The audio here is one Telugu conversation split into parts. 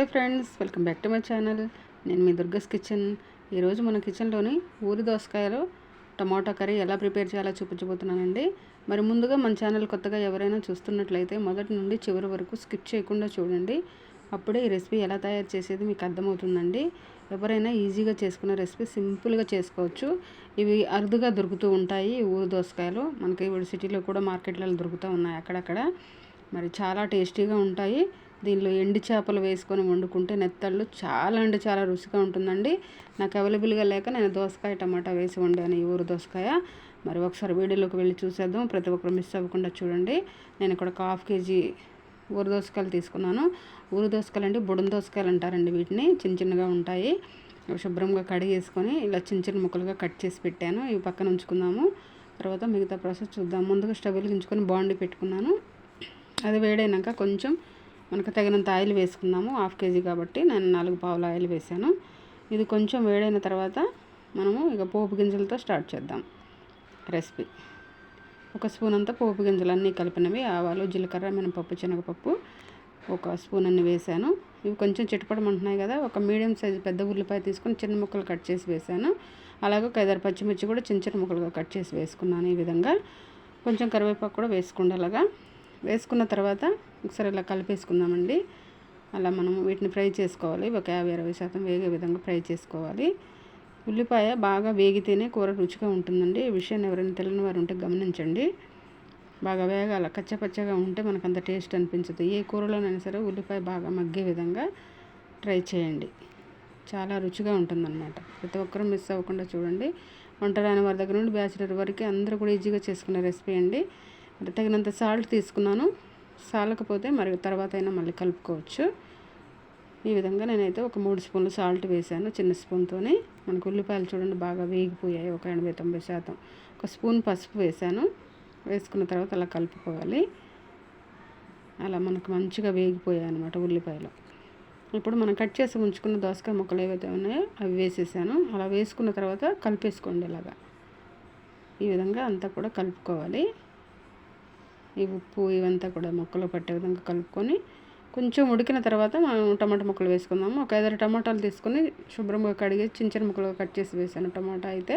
నమస్తే friends welcome back to my channel. నేను మీ దుర్గస్ కిచెన్. ఈరోజు మన కిచెన్లోని ఊరి దోసకాయలు టమాటా కర్రీ ఎలా ప్రిపేర్ చేయాలో చూపించబోతున్నానండి. మరి ముందుగా మన ఛానల్ కొత్తగా ఎవరైనా చూస్తున్నట్లయితే మొదటి నుండి చివరి వరకు స్కిప్ చేయకుండా చూడండి. అప్పుడే ఈ రెసిపీ ఎలా తయారు చేసేది మీకు అర్థమవుతుందండి. ఎవరైనా ఈజీగా చేసుకునే రెసిపీ సింపుల్గా చేసుకోవచ్చు. ఇవి అరుదుగా దొరుకుతూ ఉంటాయి ఊరు దోసకాయలు. మనకి ఇప్పుడు సిటీలో కూడా మార్కెట్లలో దొరుకుతూ ఉన్నాయి అక్కడక్కడ. మరి చాలా టేస్టీగా ఉంటాయి. దీనిలో ఎండి చేపలు వేసుకొని వండుకుంటే నెత్తళ్ళు చాలా అంటే చాలా రుచిగా ఉంటుందండి. నాకు అవైలబుల్గా లేక నేను దోసకాయ టమాటా వేసి వండాను ఈ ఊరు దోసకాయ. మరి ఒకసారి వీడియోలోకి వెళ్ళి చూసేద్దాం. ప్రతి ఒక్కరు మిస్ అవ్వకుండా చూడండి. నేను ఇక్కడ ఒక హాఫ్ కేజీ ఊరు దోసకాయలు తీసుకున్నాను. ఊరు దోసకాయలు అంటే బుడం దోసకాయలు అంటారండి వీటిని. చిన్న చిన్నగా ఉంటాయి. శుభ్రంగా కడిగేసుకొని ఇలా చిన్న చిన్న ముక్కలుగా కట్ చేసి పెట్టాను. ఇవి పక్కన ఉంచుకుందాము. తర్వాత మిగతా ప్రాసెస్ చూద్దాం. ముందుగా స్టవ్ వెలిగించుకొని బాండి పెట్టుకున్నాను. అది వేడైనాక కొంచెం మనకు తగినంత ఆయిల్ వేసుకుందాము. హాఫ్ కేజీ కాబట్టి నేను నాలుగు పావుల ఆయిల్ వేసాను. ఇది కొంచెం వేడైన తర్వాత మనము ఇక పోపు గింజలతో స్టార్ట్ చేద్దాం. రెసిపీ. ఒక స్పూన్ అంతా పోపు గింజలు అన్నీ కలిపినవి. ఆవాలు జీలకర్ర మినపప్పు శనగపప్పు ఒక స్పూన్ అన్ని వేసాను. ఇవి కొంచెం చిటపడమంటున్నాయి కదా. ఒక మీడియం సైజు పెద్ద ఉల్లిపాయ తీసుకొని చిన్న ముక్కలు కట్ చేసి వేసాను. అలాగే ఒక ఐదారు పచ్చిమిర్చి కూడా చిన్న చిన్న ముక్కలుగా కట్ చేసి వేసుకున్నాను ఈ విధంగా. కొంచెం కరివేపాకు కూడా వేసుకుండేలాగా వేసుకున్న తర్వాత ఒకసారి ఇలా కలిపేసుకుందామండి. అలా మనం వీటిని ఫ్రై చేసుకోవాలి. ఒక యాభై అరవై శాతం వేగే విధంగా ఫ్రై చేసుకోవాలి. ఉల్లిపాయ బాగా వేగితేనే కూర రుచిగా ఉంటుందండి. ఈ విషయాన్ని ఎవరైనా తెలియని వారు ఉంటే గమనించండి. బాగా వేగాల కచ్చపచ్చగా ఉంటే మనకు అంత టేస్ట్ అనిపించదు. ఏ కూరలోనైనా సరే ఉల్లిపాయ బాగా మగ్గే విధంగా ట్రై చేయండి. చాలా రుచిగా ఉంటుందన్నమాట. ప్రతి ఒక్కరూ మిస్ అవ్వకుండా చూడండి. వంట రాని వారి దగ్గర నుండి బ్యాచిలర్ వరకు అందరూ కూడా ఈజీగా చేసుకునే రెసిపీ అండి. అంటే తగినంత సాల్ట్ తీసుకున్నాను. సాలకపోతే మరి తర్వాత అయినా మళ్ళీ కలుపుకోవచ్చు. ఈ విధంగా నేనైతే ఒక మూడు స్పూన్లు సాల్ట్ వేసాను చిన్న స్పూన్తోనే మనకు ఉల్లిపాయలు చూడండి బాగా వేగిపోయాయి ఒక ఎనభై తొంభై శాతం. ఒక స్పూన్ పసుపు వేసాను వేసుకున్న తర్వాత అలా కలుపుకోవాలి. అలా మనకు మంచిగా వేగిపోయాయి అనమాట ఉల్లిపాయలు. ఇప్పుడు మనం కట్ చేసి ఉంచుకున్న దోసకాయ ముక్కలు ఏవైతే ఉన్నాయో అవి వేసేసాను. అలా వేసుకున్న తర్వాత కలిపేసుకోండి ఇలాగా. ఈ విధంగా అంతా కూడా కలుపుకోవాలి. ఈ ఉప్పు ఇవంతా కూడా మొక్కలు పట్టే విధంగా కలుపుకొని కొంచెం ఉడికిన తర్వాత మనం టమాటా ముక్కలు వేసుకుందాము. ఒక ఐదారు టమాటాలు తీసుకొని శుభ్రంగా కడిగి చిన్న చిన్న ముక్కలుగా కట్ చేసి వేసాను టమాటా అయితే.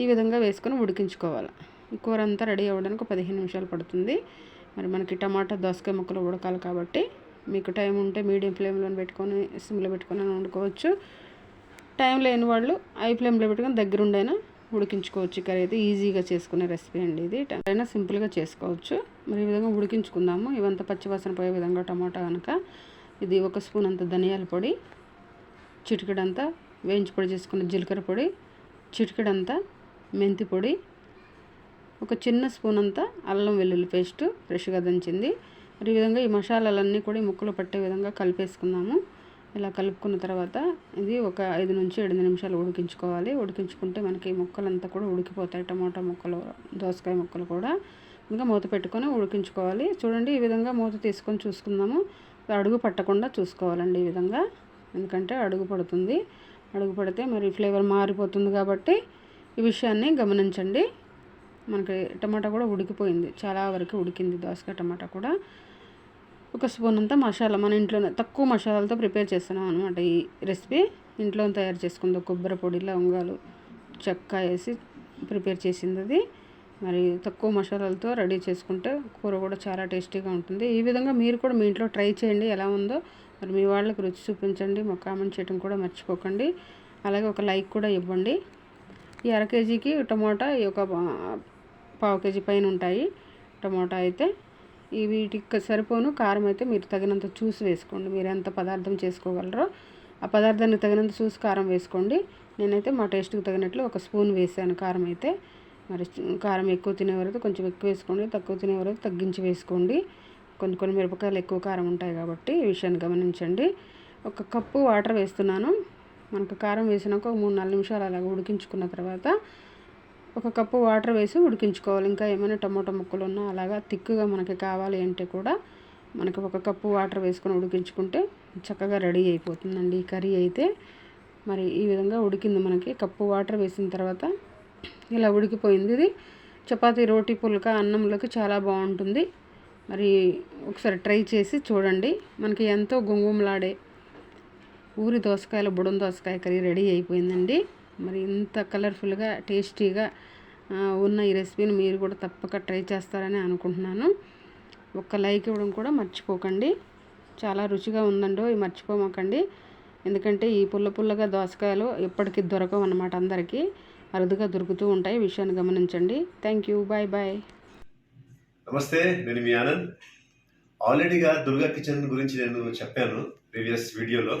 ఈ విధంగా వేసుకొని ఉడికించుకోవాలి. కూర అంతా రెడీ అవ్వడానికి పదిహేను నిమిషాలు పడుతుంది. మరి మనకి టమాటా దోసకాయ ముక్కలు ఉడకాలి కాబట్టి మీకు టైం ఉంటే మీడియం ఫ్లేమ్లో పెట్టుకొని సిమ్లో పెట్టుకొని వండుకోవచ్చు. టైం లేని వాళ్ళు ఐ ఫ్లేమ్లో పెట్టుకొని దగ్గరుండైనా ఉడికించుకోవచ్చు కర్రీ అయితే ఈజీగా చేసుకునే రెసిపీ అండి ఇది. అయినా సింపుల్గా చేసుకోవచ్చు. మరి ఈ విధంగా ఉడికించుకుందాము. ఇవంతా పచ్చివాసన పోయే విధంగా టమాటా కనుక ఇది ఒక స్పూన్ అంత ధనియాల పొడి. చిటికడంతా వేయించి పొడి చేసుకున్న జీలకర్ర పొడి. చిటికడంతా మెంతి పొడి. ఒక చిన్న స్పూన్ అంతా అల్లం వెల్లుల్లి పేస్ట్ ఫ్రెష్గా దంచింది. మరి ఈ విధంగా ఈ మసాలాలన్నీ కూడా ఈ ముక్కలు పట్టే విధంగా కలిపేసుకుందాము. ఇలా కలుపుకున్న తర్వాత ఇది ఒక ఐదు నుంచి ఏడు నిమిషాలు ఉడికించుకోవాలి. ఉడికించుకుంటే మనకి ముక్కలంతా కూడా ఉడికిపోతాయి. టమాటా ముక్కలు దోసకాయ ముక్కలు కూడా. ఇంకా మూత పెట్టుకొని ఉడికించుకోవాలి. చూడండి ఈ విధంగా మూత తీసుకొని చూసుకుందాము. అడుగు పట్టకుండా చూసుకోవాలండి ఈ విధంగా. ఎందుకంటే అడుగు పడుతుంది. అడుగు పడితే మరి ఫ్లేవర్ మారిపోతుంది కాబట్టి ఈ విషయాన్ని గమనించండి. మనకి టమాటా కూడా ఉడికిపోయింది. చాలా వరకు ఉడికింది దోసకాయ టమాటా కూడా. ఒక స్పూన్ అంతా మసాలా మన ఇంట్లోనే తక్కువ మసాలాలతో ప్రిపేర్ చేస్తున్నాం అనమాట ఈ రెసిపీ. ఇంట్లో తయారు చేసుకుంది. కొబ్బరి పొడి లవంగాలు చెక్క వేసి ప్రిపేర్ చేసింది అది. మరి తక్కువ మసాలాలతో రెడీ చేసుకుంటే కూర కూడా చాలా టేస్టీగా ఉంటుంది. ఈ విధంగా మీరు కూడా మీ ఇంట్లో ట్రై చేయండి ఎలా ఉందో. మరి మీ వాళ్ళకి రుచి చూపించండి మా కామెంట్ చేయడం కూడా మర్చిపోకండి. అలాగే ఒక లైక్ కూడా ఇవ్వండి. ఈ అర కేజీకి టమోటా ఒక పావు కేజీ పైన ఉంటాయి. టమోటా అయితే వీటికి సరిపోను. కారం అయితే మీరు తగినంత చూసి వేసుకోండి. మీరు ఎంత పదార్థం చేసుకోగలరో ఆ పదార్థానికి తగినంత చూసి కారం వేసుకోండి. నేనైతే మా టేస్ట్కి తగినట్లు ఒక స్పూన్ వేసాను కారం అయితే మరి కారం ఎక్కువ తినేవారైతే కొంచెం ఎక్కువ వేసుకోండి. తక్కువ తినేవారైతే తగ్గించి వేసుకోండి. కొన్ని కొన్ని మిరపకాయలు ఎక్కువ కారం ఉంటాయి కాబట్టి ఈ విషయాన్ని గమనించండి. ఒక కప్పు వాటర్ వేస్తున్నాను. మనకు కారం వేసినాక ఒక మూడు నాలుగు నిమిషాలు అలాగ ఉడికించుకున్న తర్వాత ఒక కప్పు వాటర్ వేసి ఉడికించుకోవాలి. ఇంకా ఏమైనా టమాటో ముక్కలు ఉన్నా అలాగా తిక్కుగా మనకి కావాలి అంటే కూడా మనకి ఒక కప్పు వాటర్ వేసుకొని ఉడికించుకుంటే చక్కగా రెడీ అయిపోతుందండి ఈ కర్రీ అయితే. మరి ఈ విధంగా ఉడికింది మనకి. కప్పు వాటర్ వేసిన తర్వాత ఇలా ఉడికిపోయింది. ఇది చపాతి రోటీ పుల్క అన్నంలోకి చాలా బాగుంటుంది. మరి ఒకసారి ట్రై చేసి చూడండి. మనకి ఎంతో గుంగుమలాడే ఊరి దోసకాయల బుడం దోసకాయ కర్రీ రెడీ అయిపోయిందండి. మరి ఇంత కలర్ఫుల్గా టేస్టీగా ఉన్న ఈ రెసిపీని మీరు కూడా తప్పక ట్రై చేస్తారని అనుకుంటున్నాను. ఒక్క లైక్ ఇవ్వడం కూడా మర్చిపోకండి. చాలా రుచిగా ఉందండో ఇవి మర్చిపోమాకండి. ఎందుకంటే ఈ పుల్ల పుల్లగా దోసకాయలు ఎప్పటికీ దొరకవు అన్నమాట అందరికీ. అరుదుగా దొరుకుతూ ఉంటాయి. విషయాన్ని గమనించండి. Thank you. Bye bye. నమస్తే నేను మీ ఆనంద్. ఆల్రెడీగా దుర్గా కిచెన్ గురించి నేను చెప్పాను ప్రీవియస్ వీడియోలో.